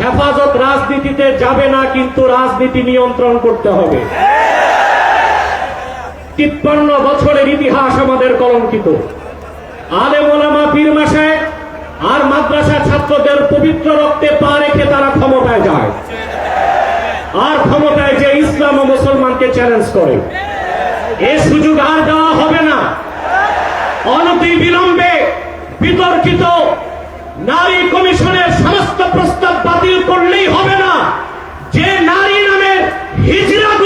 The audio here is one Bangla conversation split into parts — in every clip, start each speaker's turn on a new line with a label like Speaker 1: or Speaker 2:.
Speaker 1: হেফাজত রাজনীতিতে যাবে না, কিন্তু রাজনীতি নিয়ন্ত্রণ করতে হবে। তিপ্পান্ন বছরের ইতিহাস আমাদের কলঙ্কিত। আলে মোলামা পীর মাসে আর মাদ্রাসা ছাত্রদের পবিত্র রক্তে পা রেখে তারা ক্ষমতায় যায়। আর ক্ষমতায় যে ইসলাম ও মুসলমানকে চ্যালেঞ্জ করে। এ সুযোগ আর দেওয়া হবে না। অনতি বিলম্বে বিতর্কিত নারী কমিশনের সমস্ত প্রস্তাব বাতিল করলেই হবে না। যে নারী নামের হিজড়াগুলোই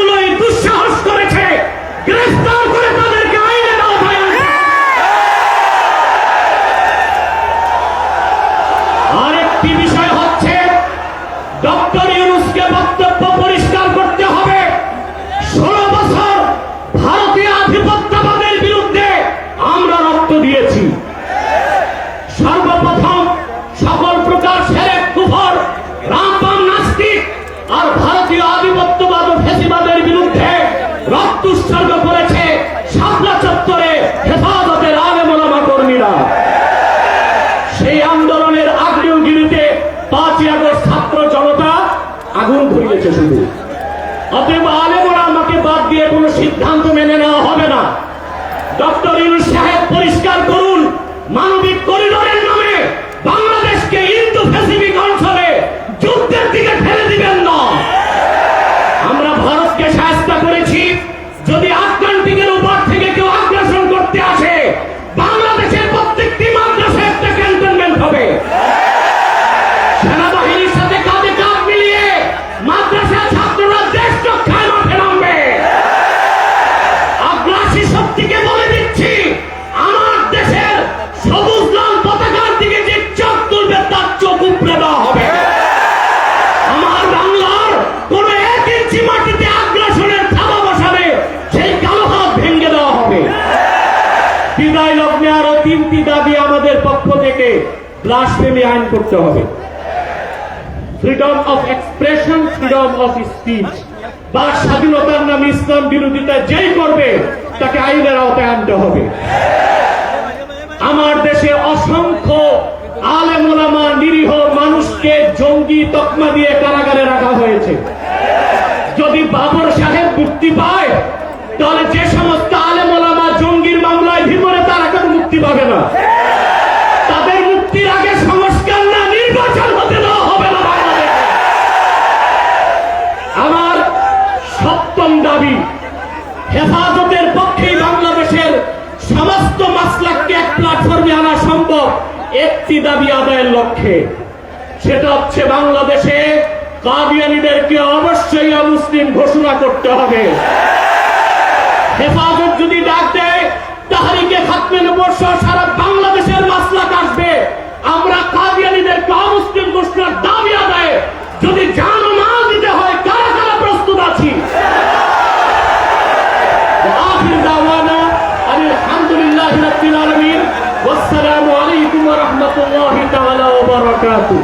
Speaker 1: উৎসর্গ করেছে শাপলা চত্বরে হেফাজতের আলেমোলামা কর্মীরা। সেই আন্দোলনের আগ্নেয়গিরিতে পাঁচই আগস্ট ছাত্র জনতা আগুন ধরিয়েছে শুধু। অতএব আলেমরা আমাকে বাদ দিয়ে কোনো সিদ্ধান্ত মেনে নেওয়া হবে না। ডক্টর ইউনুস সাহেব পরিষ্কার করুন, মানবিক করিডোরের তিনটি দাবি আমাদের পক্ষ থেকে ব্লাসফেমি আইন করতে হবে। Freedom of expression freedom of speech বা স্বাধীনতার নামে ইসলাম বিরোধিতা যেই করবে, তাকে আইনের আওতায় আনতে হবে। আমার দেশে অসংখ্য আলেমোলামা নিরীহ মানুষকে জঙ্গি তকমা দিয়ে কারাগারে রাখা হয়েছে। যদি বাবর সাহেব মুক্তি পায় সমস্ত মাসলাককে এক প্ল্যাটফর্মে আনা সম্ভব। একটি দাবি আদায়ের লক্ষ্যে। সেটা হচ্ছে বাংলাদেশে কাদিয়ানিদেরকে অবশ্যই মুসলিম ঘোষণা করতে হবে। হেফাজত যদি ডাক দেয়, তাহারিকে খাতমে নবর সহ সারা বাংলাদেশের মাসলাক আসবে। আমরা কাদিয়ানিদেরকে অমুসলিম ঘোষণার काळ असू